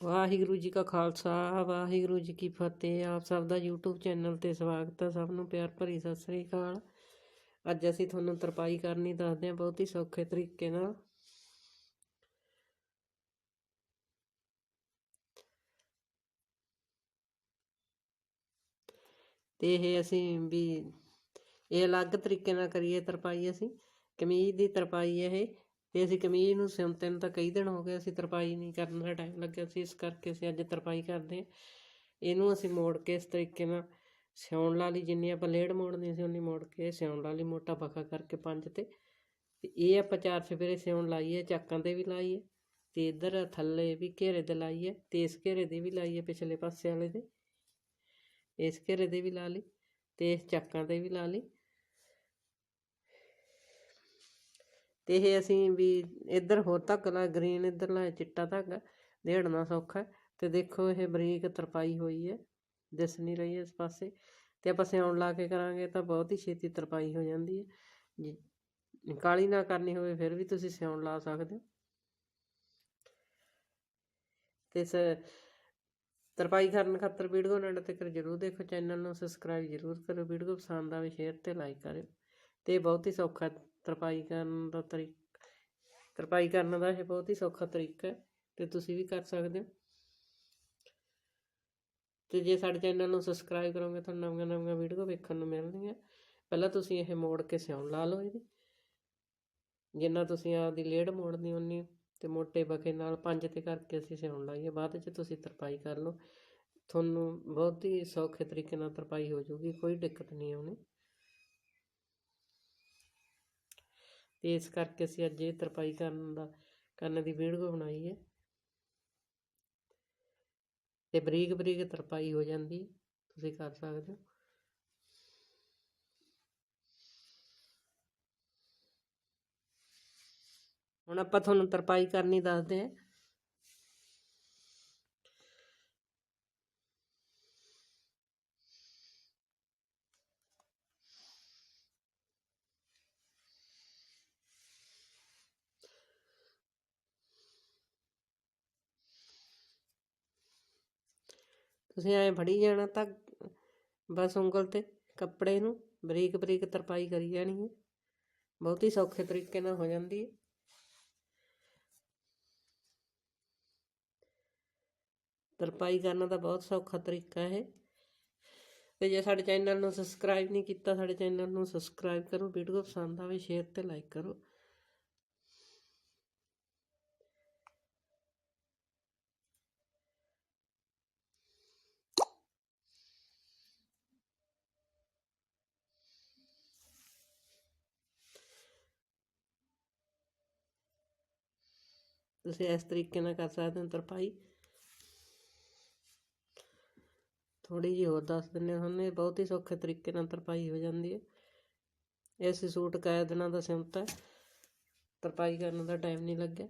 ਵਾਹਿਗੁਰੂ ਜੀ ਕਾ ਖਾਲਸਾ, ਵਾਹਿਗੁਰੂ ਜੀ ਕੀ ਫਤਿਹ। ਆਪ ਸਭ ਦਾ YouTube ਚੈਨਲ ਤੇ ਸਵਾਗਤ ਹੈ। ਸਭ ਨੂੰ ਪਿਆਰ ਭਰੀ ਸਤਿ ਸ੍ਰੀ ਅਕਾਲ। ਅੱਜ ਅਸੀਂ ਤੁਹਾਨੂੰ ਤਰਪਾਈ ਕਰਨੀ ਦੱਸਦੇ ਹਾਂ ਬਹੁਤ ਹੀ ਸੌਖੇ ਤਰੀਕੇ ਨਾਲ। ਤੇ ਇਹ ਅਸੀਂ ਵੀ ਇਹ ਅਲੱਗ ਤਰੀਕੇ ਨਾਲ ਕਰੀਏ ਤਰਪਾਈ ਅਸੀਂ। ਕਮੀਜ਼ ਦੀ ਤਰਪਾਈ ਇਹ। ਤੇ ਅਸੀਂ ਕਮੀਜ਼ ਨੂੰ ਸਿਉਂਤੇ ਨੂੰ ਤਾਂ ਕਈ ਦਿਨ ਹੋ ਗਏ ਅਸੀਂ ਤਰਪਾਈ ਨਹੀਂ ਕਰਨ ਦਾ ਟਾਈਮ ਲੱਗਿਆ ਸੀ, ਇਸ ਕਰਕੇ ਅਸੀਂ ਅੱਜ ਤਰਪਾਈ ਕਰਦੇ ਹਾਂ। ਇਹਨੂੰ ਅਸੀਂ ਮੋੜ ਕੇ ਇਸ ਤਰੀਕੇ ਨਾਲ ਸਿਉਣ ਲਾ ਲਈ ਜਿੰਨੀ ਆਪਾਂ ਲੇੜ ਮੋੜਨੀ ਸੀ ਉਨੀ ਮੋੜ ਕੇ ਸਿਉਣ ਲਾ ਲਈ, ਮੋਟਾ ਬਖਾ ਕਰਕੇ ਪੰਜ ਤੇ। ਤੇ ਇਹ ਆਪਾਂ ਚਾਰ ਸਵੇਰੇ ਸਿਉਣ ਲਾਈਏ ਚਾਕਾਂ ਤੇ ਵੀ ਲਾਈਏ ਤੇ ਇੱਧਰ ਥੱਲੇ ਵੀ ਘੇਰੇ ਤੇ ਲਾਈਏ ਤੇ ਇਸ ਘੇਰੇ ਦੇ ਵੀ ਲਾਈਏ ਪਿਛਲੇ ਪਾਸੇ ਵਾਲੇ ਦੇ ਇਸ ਘੇਰੇ ਦੇ ਵੀ ਲਾ ਲਈ, ਤੇ ਇਸ ਚਾਕਾਂ ਤੇ ਵੀ ਲਾ ਲਈ। ਤੇ ਇਹ ਅਸੀਂ ਵੀ ਇੱਧਰ ਹੋਰ ਧਾਗਾ ਲਾ ਗ੍ਰੀਨ ਇੱਧਰ ਲਾ, ਚਿੱਟਾ ਧਾਗਾ ਦੇੜਨਾ ਸੌਖਾ ਹੈ। ਤੇ ਦੇਖੋ ਇਹ ਬਰੀਕ ਤਰਪਾਈ ਹੋਈ ਹੈ, ਦਿਸ ਨਹੀਂ ਰਹੀ ਇਸ ਪਾਸੇ। ਤੇ ਆਪਾਂ ਸਿਉਣ ਲਾ ਕੇ ਕਰਾਂਗੇ ਤਾਂ ਬਹੁਤ ਹੀ ਛੇਤੀ ਤਰਪਾਈ ਹੋ ਜਾਂਦੀ ਹੈ। ਜੀ, ਕਾਲੀ ਨਾ ਕਰਨੀ ਹੋਵੇ ਫਿਰ ਵੀ ਤੁਸੀਂ ਸਿਉਣ ਲਾ ਸਕਦੇ ਹੋ। ਤੇ ਸ, ਤਰਪਾਈ ਕਰਨ ਖਾਤਰ ਵੀਡੀਓ ਨੂੰ ਐਂਡ ਤੱਕ ਜਰੂਰ ਦੇਖੋ, ਚੈਨਲ ਨੂੰ ਸਬਸਕ੍ਰਾਈਬ ਜਰੂਰ ਕਰੋ ਵੀਡੀਓ ਪਸੰਦ ਆਵੇ, ਸ਼ੇਅਰ ਤੇ ਲਾਈਕ ਕਰਿਓ। ਤੇ ਇਹ ਬਹੁਤ ਹੀ ਸੌਖਾ ਤਰਪਾਈ ਕਰਨ ਦਾ ਤਰੀਕ, ਤਰਪਾਈ ਕਰਨ ਦਾ ਇਹ ਬਹੁਤ ਹੀ ਸੌਖਾ ਤਰੀਕਾ ਹੈ, ਤੇ ਤੁਸੀਂ ਵੀ ਕਰ ਸਕਦੇ ਹੋ। ਤੇ ਜੇ ਸਾਡੇ ਚੈਨਲ ਨੂੰ ਸਬਸਕ੍ਰਾਈਬ ਕਰੋਗੇ, ਤੁਹਾਨੂੰ ਨਵੀਆਂ ਨਵੀਆਂ ਵੀਡੀਓ ਵੇਖਣ ਨੂੰ ਮਿਲਣਗੀਆਂ। ਪਹਿਲਾਂ ਤੁਸੀਂ ਇਹ ਮੋੜ ਕੇ ਸਿਉਣ ਲਾ ਲਓ ਇਹਦੀ। ਜਿੰਨਾ ਤੁਸੀਂ ਆਪਦੀ ਲੇੜ ਮੋੜਨੀ ਉਨੀ ਤੇ ਮੋਟੇ ਬਕੇ ਨਾਲ ਪੰਜ ਤੇ ਕਰਕੇ ਅਸੀਂ ਸਿਉਣ ਲਾਈਏ, ਬਾਅਦ ਵਿੱਚ ਤੁਸੀਂ ਤਰਪਾਈ ਕਰ ਲਓ। ਤੁਹਾਨੂੰ ਬਹੁਤ ਹੀ ਸੌਖੇ ਤਰੀਕੇ ਨਾਲ ਤਰਪਾਈ ਹੋ ਜਾਊਗੀ, ਕੋਈ ਦਿੱਕਤ ਨਹੀਂ ਆਉਣੀ। ਤੇ ਇਸ ਕਰਕੇ ਅਸੀਂ ਅੱਜ ਇਹ ਤਰਪਾਈ ਕਰਨ ਦਾ, ਕਰਨ ਦੀ ਵੀਡੀਓ ਬਣਾਈ ਹੈ। ਤੇ ਬਰੀਕ ਬਰੀਕ ਤਰਪਾਈ ਹੋ ਜਾਂਦੀ, ਤੁਸੀਂ ਕਰ ਸਕਦੇ ਹੋ। ਹੁਣ ਆਪਾਂ ਤੁਹਾਨੂੰ ਤਰਪਾਈ ਕਰਨੀ ਦੱਸਦੇ ਹਾਂ। ਤੁਸੀਂ ਐਂ ਫੜੀ ਜਾਣਾ ਤਾਂ ਬਸ ਉਂਗਲ ਤੇ ਕੱਪੜੇ ਨੂੰ ਬਰੀਕ ਬਰੀਕ ਤਰਪਾਈ ਕਰੀ ਜਾਣੀ ਹੈ। ਬਹੁਤ ਹੀ ਸੌਖੇ ਤਰੀਕੇ ਨਾਲ ਹੋ ਜਾਂਦੀ ਹੈ। ਤਰਪਾਈ ਕਰਨਾ ਤਾਂ ਬਹੁਤ ਸੌਖਾ ਤਰੀਕਾ ਹੈ। ਤੇ ਜੇ ਸਾਡੇ ਚੈਨਲ ਨੂੰ ਸਬਸਕ੍ਰਾਈਬ ਨਹੀਂ ਕੀਤਾ, ਸਾਡੇ ਚੈਨਲ ਨੂੰ ਸਬਸਕ੍ਰਾਈਬ ਕਰੋ ਵੀਡੀਓ ਪਸੰਦ ਆਵੇ ਸ਼ੇਅਰ ਤੇ ਲਾਈਕ ਕਰੋ। ਤੁਸੀਂ ਇਸ ਤਰੀਕੇ ਨਾਲ ਕਰ ਸਕਦੇ ਹੋ ਤਰਪਾਈ ਥੋੜੀ ਜਿਹੀ ਹੋਰ ਦੱਸ ਦਿੰਨੇ ਤੁਹਾਨੂੰ ਇਹ ਬਹੁਤ ਹੀ ਸੌਖੇ ਤਰੀਕੇ ਨਾਲ ਤਰਪਾਈ ਹੋ ਜਾਂਦੀ ਹੈ ਇਸ ਸੂਟ ਕਾਇਆ ਦਿਨਾਂ ਦਾ ਹੈ ਤਰਪਾਈ ਕਰਨ ਦਾ ਟਾਈਮ ਨਹੀਂ ਲੱਗਿਆ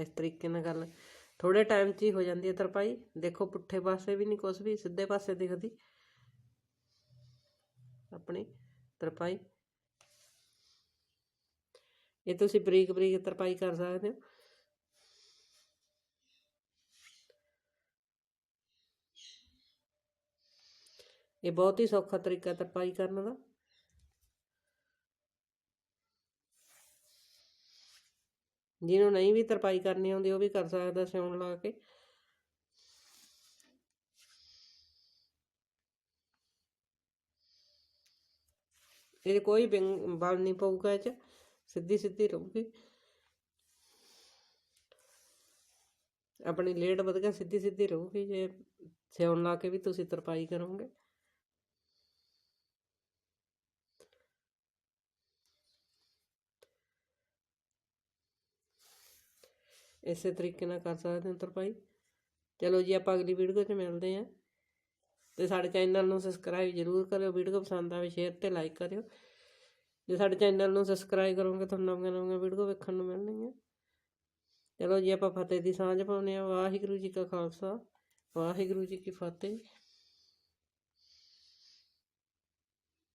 ਇਸ ਤਰੀਕੇ ਨਾਲ ਗੱਲ ਥੋੜੇ ਟਾਈਮ 'ਚ ਹੀ ਹੋ ਜਾਂਦੀ ਹੈ ਤਰਪਾਈ। ਦੇਖੋ ਪੁੱਠੇ ਪਾਸੇ ਵੀ ਨਹੀਂ ਕੁਛ ਵੀ, ਸਿੱਧੇ ਪਾਸੇ ਦਿਖਦੀ। ਆਪਣੀ ਤਰਪਾਈ। ਇਹ ਤੁਸੀਂ ਬਰੀਕ ਬਰੀਕ ਤਰਪਾਈ ਕਰ ਸਕਦੇ ਹੋ। ਇਹ ਬਹੁਤ ਹੀ ਸੌਖਾ ਤਰੀਕਾ ਤਰਪਾਈ ਕਰਨ ਦਾ। ਜਿਹਨੂੰ ਨਹੀਂ ਵੀ ਤਰਪਾਈ ਕਰਨੀ ਆਉਂਦੀ, ਉਹ ਵੀ ਕਰ ਸਕਦਾ ਸਿਉਣ ਲਾ ਕੇ। ਇਹ ਕੋਈ ਬਿੰਗ ਬਲ ਨਹੀਂ ਪਊਗਾ ਇਹ ਚ, ਸਿੱਧੀ ਸਿੱਧੀ ਰਹੂਗੀ। ਆਪਣੀ ਲੇਟ ਵਧੀਆ ਸਿੱਧੀ ਸਿੱਧੀ ਰਹੂਗੀ, ਜੇ ਸਿਉਣ ਲਾ ਕੇ ਵੀ ਤੁਸੀਂ ਤਰਪਾਈ ਕਰੋਗੇ। ਇਸੇ ਤਰੀਕੇ ਨਾਲ ਕਰ ਸਕਦੇ ਹੋ ਤਰਪਾਈ ਚਲੋ ਜੀ, ਆਪਾਂ ਅਗਲੀ ਵੀਡੀਓ 'ਚ ਮਿਲਦੇ ਹਾਂ। ਤੇ ਸਾਡੇ ਚੈਨਲ ਨੂੰ ਸਬਸਕ੍ਰਾਈਬ ਜ਼ਰੂਰ ਕਰਿਓ, ਵੀਡੀਓ ਪਸੰਦ ਆਵੇ ਸ਼ੇਅਰ ਤੇ ਲਾਈਕ ਕਰਿਓ। ਜੇ ਸਾਡੇ ਚੈਨਲ ਨੂੰ ਸਬਸਕ੍ਰਾਈਬ ਕਰੋਗੇ, ਤੁਹਾਨੂੰ ਨਵੀਆਂ ਨਵੀਆਂ ਵੀਡੀਓ ਵੇਖਣ ਨੂੰ ਮਿਲਣਗੀਆਂ। ਚਲੋ ਜੀ, ਆਪਾਂ ਫਤਿਹ ਦੀ ਸਾਂਝ ਪਾਉਂਦੇ ਆ ਵਾਹਿਗੁਰੂ ਜੀ ਕਾ ਖਾਲਸਾ, ਵਾਹਿਗੁਰੂ ਜੀ ਕੀ ਫਤਿਹ।